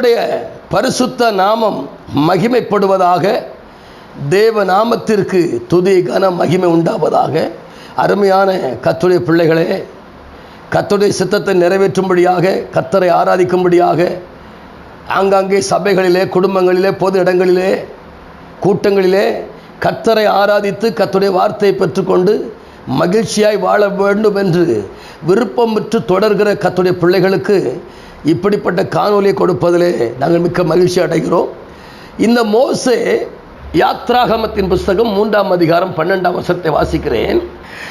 கர்த்தருடைய பரிசுத்த நாமம் மகிமைப்படுவதாக தேவ நாமத்திற்கு துதி கன மகிமை உண்டாவதாக. அருமையான கத்துடைய பிள்ளைகளே கத்துடைய சித்தத்தை நிறைவேற்றும்படியாக கத்தரை ஆராதிக்கும்படியாக ஆங்காங்கே சபைகளிலே குடும்பங்களிலே பொது இடங்களிலே கூட்டங்களிலே கத்தரை ஆராதித்து கத்துடைய வார்த்தையை பெற்றுக்கொண்டு மகிழ்ச்சியாய் வாழ வேண்டும் என்று விருப்பம் பெற்று தொடர்கிற கத்துடைய பிள்ளைகளுக்கு இப்படிப்பட்ட காணொலியை கொடுப்பதிலே நாங்கள் மிக்க மகிழ்ச்சி அடைகிறோம். இந்த மோசே யாத்ராகமத்தின் புஸ்தகம் மூன்றாம் அதிகாரம் பன்னெண்டாம் வருஷத்தை வாசிக்கிறேன்.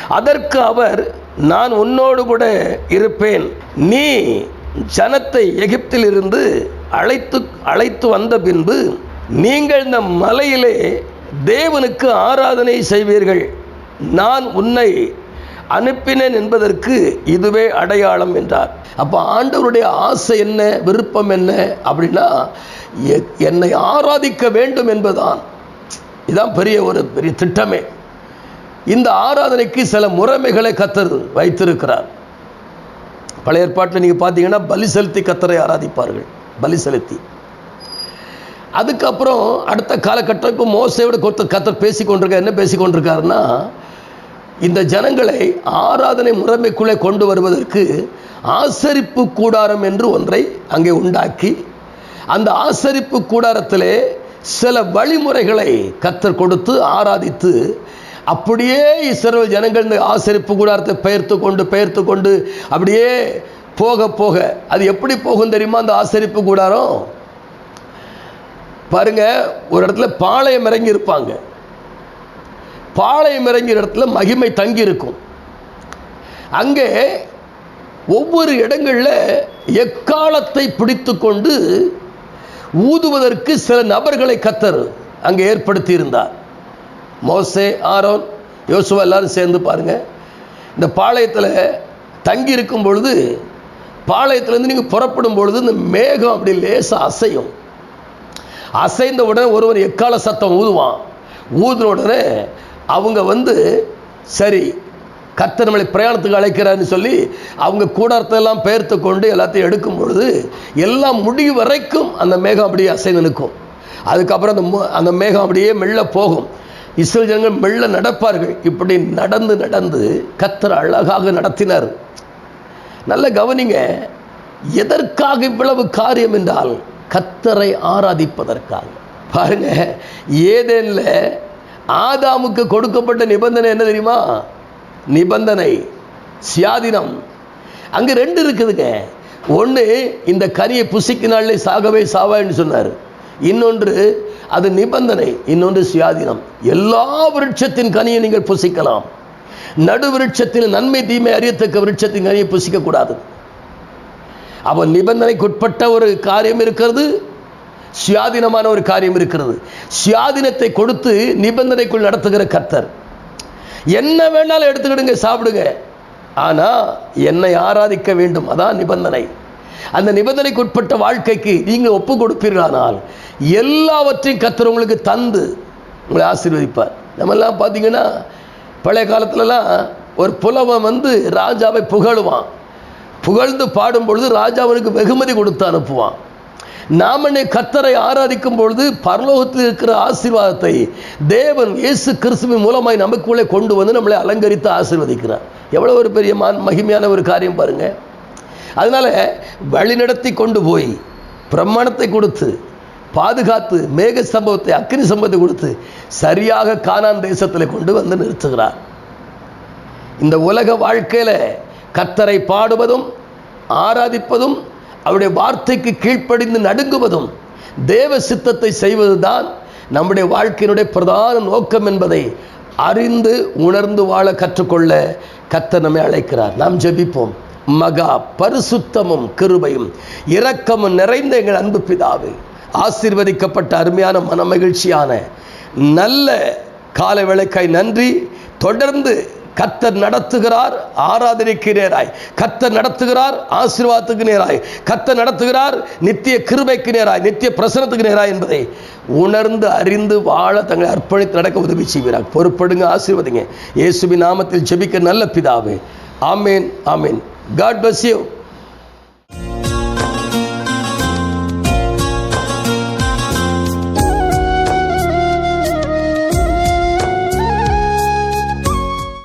அதற்கு அவர் நான் உன்னோடு கூட இருப்பேன். நீ ஜனத்தை எகிப்தில் இருந்து அழைத்து அழைத்து வந்த பின்பு நீங்கள் இந்த மலையிலே தேவனுக்கு ஆராதனை செய்வீர்கள். நான் உன்னை அனுப்பினேன் என்பதற்கு இதுவே அடையாளம் என்றார். அப்போ ஆண்டவருடைய ஆசை என்ன விருப்பம் என்ன அப்படின்னா எ- என்னை ஆராதிக்க வேண்டும் என்பதுதான். இதான் பெரிய ஒரு பெரிய திட்டமே. இந்த ஆராதனைக்கு சில முறைமைகளை கத்தர் வைத்திருக்கிறார். பழைய ஏற்பாட்டில் நீங்கள் பார்த்தீங்கன்னா பலி செலுத்தி கத்தரை ஆராதிப்பார்கள். பலி செலுத்தி. அதுக்கப்புறம் அடுத்த காலகட்டம் இப்போ மோசையோட கொத்த கத்தர் பேசி கொண்டிருக்கார் என்ன பேசி கொண்டிருக்காருன்னா இந்த ஜனங்களை ஆராதனை முறைமைக்குள்ளே கொண்டு வருவதற்கு ஆசரிப்பு கூடாரம் என்று ஒன்றை அங்கே உண்டாக்கி அந்த ஆசரிப்பு கூடாரத்திலே சில வழிமுறைகளை கத்தர் கொடுத்து ஆராதித்து அப்படியே இஸ்ரேல் ஜனங்கள் இந்த ஆசரிப்பு கூடாரத்தை பெயர்த்து கொண்டு பெயர்த்து கொண்டு அப்படியே போக போக அது எப்படி போகும் தெரியுமா அந்த ஆசரிப்பு கூடாரம்? பாருங்க ஒரு இடத்துல பாளையம் இறங்கி இருப்பாங்க பாளையம் இறங்கிற இடத்துல மகிமை தங்கி இருக்கும் அங்கே ஒவ்வொரு இடங்களில் எக்காலத்தை பிடித்து கொண்டு ஊதுவதற்கு சில நபர்களை கத்தர் அங்கே ஏற்படுத்தி இருந்தார் மோசே ஆரோன் யோசுவா எல்லாரும் சேர்ந்து பாருங்க. இந்த பாளையத்தில் தங்கி இருக்கும் பொழுது பாளையத்திலேருந்து நீங்கள் புறப்படும் பொழுது இந்த மேகம் அப்படி லேசாக அசையும். அசைந்த உடனே ஒருவர் எக்கால சத்தம் ஊதுவான். ஊதின உடனே அவங்க வந்து சரி கர்த்தர் நம்மளை பிரயாணத்துக்கு அழைக்கிறான்னு சொல்லி அவங்க கூடாரத்தை எல்லாம் பெயர்த்து கொண்டு எல்லாத்தையும் எடுக்கும் பொழுது எல்லாம் முடிவு வரைக்கும் அந்த மேகம் அப்படியே அசைந்து நிற்கும். அதுக்கப்புறம் அந்த அந்த மேகம் அப்படியே மெல்ல போகும். இஸ்ரேல் ஜனங்கள் மெல்ல நடப்பார்கள். இப்படி நடந்து நடந்து கத்தர் அழகாக நடத்தினார். நல்ல கவனிங்க எதற்காக இவ்வளவு காரியம் என்றால் கத்தரை ஆராதிப்பதற்காக. பாருங்க ஏதேனில் ஆதாமுக்கு கொடுக்கப்பட்ட நிபந்தனை என்ன தெரியுமா? நிபந்தனை. சியாதினம். அங்கே ரெண்டு இருக்குதுங்க. ஒன்று இந்த கனியை புசிக்கினாலே சாகவே சாவான்னு சொன்னார். இன்னொன்று அது நிபந்தனை இன்னொன்று சுயாதீனம். எல்லா விருட்சத்தின் கனியை நீங்கள் புசிக்கலாம். நடு விருட்சத்தில் நன்மை தீமை அறியத்தக்க விருட்சத்தின் கனியை புசிக்கக்கூடாது. அவன் நிபந்தனைக்குட்பட்ட ஒரு காரியம் இருக்கிறது சுயாதீனமான ஒரு காரியம் இருக்கிறது. சுயாதீனத்தை கொடுத்து நிபந்தனைக்குள் நடத்துகிற கர்த்தர். என்ன வேணாலும் எடுத்துக்கிடுங்க சாப்பிடுங்க. ஆனா என்னை ஆராதிக்க வேண்டும். அதான் நிபந்தனை. அந்த நிபந்தனைக்குட்பட்ட வாழ்க்கைக்கு நீங்கள் ஒப்பு கொடுப்பீர்களானால் எல்லாவற்றையும் கத்தர் உங்களுக்கு தந்து உங்களை ஆசீர்வதிப்பார். நம்மெல்லாம் பார்த்தீங்கன்னா பழைய காலத்துலலாம் ஒரு புலவன் வந்து ராஜாவை புகழுவான். புகழ்ந்து பாடும் பொழுது ராஜா அவனுக்கு வெகுமதி கொடுத்து அனுப்புவான். நாமனே கத்தரை ஆராதிக்கும் பொழுது பரலோகத்தில் இருக்கிற ஆசீர்வாதத்தை தேவன் இயேசு கிறிஸ்துவின் மூலமாய் நமக்குள்ளே கொண்டு வந்து நம்மளை அலங்கரித்து ஆசீர்வதிக்கிறார். எவ்வளோ ஒரு பெரிய மான் மகிமையான ஒரு காரியம் பாருங்க. அதனால வழிநடத்தி கொண்டு போய் பிரமாணத்தை கொடுத்து பாதுகாத்து மேக சம்பவத்தை அக்னி சம்பவத்தை கொடுத்து சரியாக கானான் தேசத்தில் கொண்டு வந்து நிறுத்துகிறார். இந்த உலக வாழ்க்கையில கத்தரை பாடுவதும் ஆராதிப்பதும் அவருடைய வார்த்தைக்கு கீழ்ப்படிந்து நடுங்குவதும் தேவ சித்தத்தை செய்வதுதான் நம்முடைய வாழ்க்கையினுடைய பிரதான நோக்கம் என்பதை அறிந்து உணர்ந்து வாழ கற்றுக்கொள்ள கத்த நம்மை அழைக்கிறார். நாம் ஜெபிப்போம். மகா பரிசுத்தமும் கிருபையும் இரக்கமும் நிறைந்த எங்கள் அன்பு பிதாவே ஆசீர்வதிக்கப்பட்ட அருமையான மனமகிழ்ச்சியான நல்ல கால வேளைக்காய் நன்றி. தொடர்ந்து கத்தர் நடத்துகிறார் ஆராதனைக்கு நேராய். கத்தர் நடத்துகிறார் ஆசீர்வாதத்துக்கு நேராய். கத்தர் நடத்துகிறார் நித்திய கிருபைக்கு நேராய் நித்திய பிரசனத்துக்கு நேராய் என்பதை உணர்ந்து அறிந்து வாழ தங்களை அர்ப்பணித்து நடக்க உதவி செய்கிறார் பொறுப்படுங்க ஆசீர்வதிங்க. இயேசுவின் நாமத்தில் ஜெபிக்க நல்ல பிதாவே. ஆமேன் ஆமேன். God bless you